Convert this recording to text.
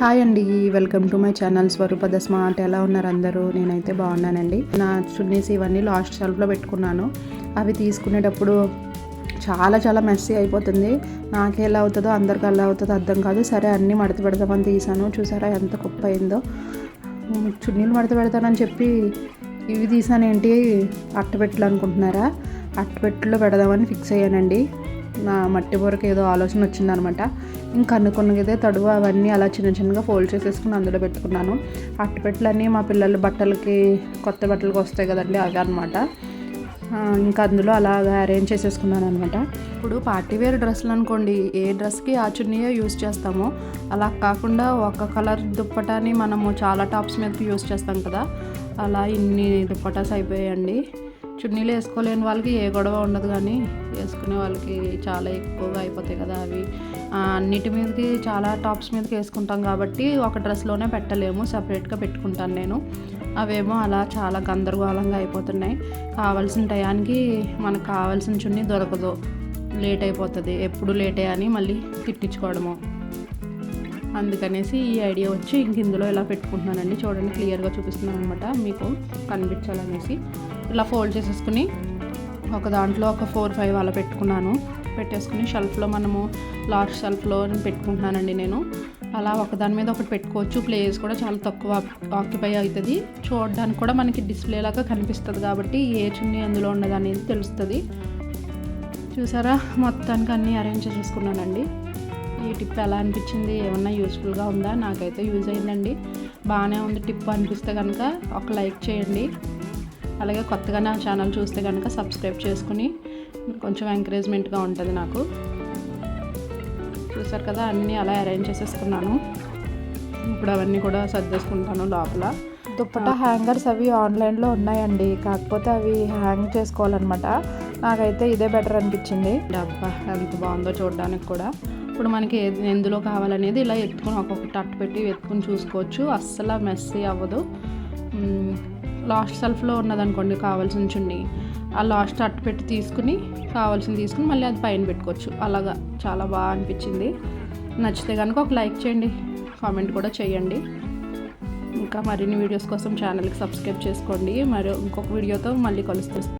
Hi అండి welcome to my channel స్వరూపద smart ఎలా ఉన్నారు అందరూ? నేనైతే బాగున్నానండి. నా చున్నీస్ ఇవన్నీ లాస్ట్ షెల్ఫ్లో పెట్టుకున్నాను. అవి తీసుకునేటప్పుడు చాలా చాలా మెస్సీ అయిపోతుంది. నాకే ఎలా అవుతుందో అందరికి ఎలా అవుతుందో అర్థం కాదు. సరే అన్నీ మడత పెడదామని తీసాను చూసారా ఎంత గొప్ప అయిందో. చున్నీలు మడత పెడతానని చెప్పి ఇవి తీసానేంటి అట్టపెట్టలు అనుకుంటున్నారా? అట్టపెట్టలో పెడదామని ఫిక్స్ అయ్యానండి. నా మట్టి బొరకు ఏదో ఆలోచన వచ్చిందనమాట. ఇంకా అనుకున్నదే తడువు అవన్నీ అలా చిన్న చిన్నగా ఫోల్డ్ చేసేసుకుని అందులో పెట్టుకున్నాను. అట్టపెట్టలన్నీ మా పిల్లల బట్టలకి కొత్త బట్టలకి వస్తాయి కదండి అవి అనమాట ఇంకా అందులో అలాగా అరేంజ్ చేసేసుకున్నాను అనమాట ఇప్పుడు పార్టీ వేర్ డ్రెస్సులు అనుకోండి ఏ డ్రెస్కి ఆ చున్నీయే యూస్ చేస్తాము అలా కాకుండా ఒక కలర్ దుప్పటాని మనము చాలా టాప్స్ మీదకి యూస్ చేస్తాం కదా అలా ఇన్ని దుప్పటాస్ అయిపోయాయండి. చున్నీలు వేసుకోలేని వాళ్ళకి ఏ గొడవ ఉండదు కానీ వేసుకునే వాళ్ళకి చాలా ఎక్కువగా అయిపోతాయి కదా అవి. అన్నిటి మీదకి చాలా టాప్స్ మీదకి వేసుకుంటాం కాబట్టి ఒక డ్రెస్లోనే పెట్టలేము సపరేట్గా పెట్టుకుంటాను నేను. అవేమో అలా చాలా గందరగోళంగా అయిపోతున్నాయి. కావాల్సిన టయానికి మనకు కావాల్సిన చున్నీ దొరకదు. లేట్ అయిపోతుంది. ఎప్పుడు లేటే అని మళ్ళీ తిట్టించుకోవడము. అందుకనేసి ఈ ఐడియా వచ్చి ఇంక ఇందులో ఇలా పెట్టుకుంటున్నానండి చూడండి క్లియర్గా చూపిస్తున్నాను అనమాట మీకు కనిపించాలనేసి ఇలా ఫోల్డ్ చేసేసుకుని ఒక దాంట్లో ఒక ఫోర్ ఫైవ్ అలా పెట్టుకున్నాను. పెట్టేసుకుని షెల్ఫ్లో మనము లాస్ట్ షెల్ఫ్లో పెట్టుకుంటున్నానండి నేను. అలా ఒకదాని మీద ఒకటి పెట్టుకోవచ్చు. ప్లేస్ కూడా చాలా తక్కువ ఆక్యుపై అవుతుంది. చూడడానికి కూడా మనకి డిస్ప్లే లాగా కనిపిస్తుంది కాబట్టి ఏ చున్నీ అందులో ఉన్నది అనేది తెలుస్తుంది. చూసారా? మొత్తానికి అన్నీ అరేంజ్ చేసేసుకున్నానండి. ఈ టిప్ ఎలా అనిపించింది? ఏమన్నా యూస్ఫుల్గా ఉందా? నాకైతే యూజ్ అయిందండి. బాగానే ఉంది టిప్ అనిపిస్తే కనుక ఒక లైక్ చేయండి. అలాగే కొత్తగా నా ఛానల్ చూస్తే కనుక సబ్స్క్రైబ్ చేసుకుని కొంచెం ఎంకరేజ్మెంట్గా ఉంటుంది నాకు. చూసారు కదా అన్నీ అలా అరేంజ్ చేసేసుకున్నాను. ఇప్పుడు అవన్నీ కూడా సర్దేసుకుంటాను లోపల. దుప్పట హ్యాంగర్స్ అవి ఆన్లైన్లో ఉన్నాయండి. కాకపోతే అవి హ్యాంగ్ చేసుకోవాలన్నమాట. నాకైతే ఇదే బెటర్ అనిపించింది. డబ్బా ఎంత బాగుందో చూడడానికి కూడా. ఇప్పుడు మనకి ఏది- ఎందులో కావాలనేది ఇలా ఎత్తుకొని ఒక్కొక్కటి అట్టు పెట్టి ఎత్తుకొని చూసుకోవచ్చు. అస్సలు మెస్సీ అవ్వదు. లాస్ట్ సెల్ఫ్లో ఉన్నదనుకోండి కావాల్సిన చుండి ఆ లాస్ట్ అట్టు పెట్టి తీసుకుని కావాల్సింది తీసుకుని మళ్ళీ అది పైన పెట్టుకోవచ్చు. అలాగా చాలా బాగా అనిపించింది. నచ్చితే కనుక ఒక లైక్ చేయండి. కామెంట్ కూడా చేయండి. ఇంకా మరిన్ని వీడియోస్ కోసం ఛానల్కి సబ్స్క్రైబ్ చేసుకోండి. మరి ఇంకొక వీడియోతో మళ్ళీ కలుస్తాం.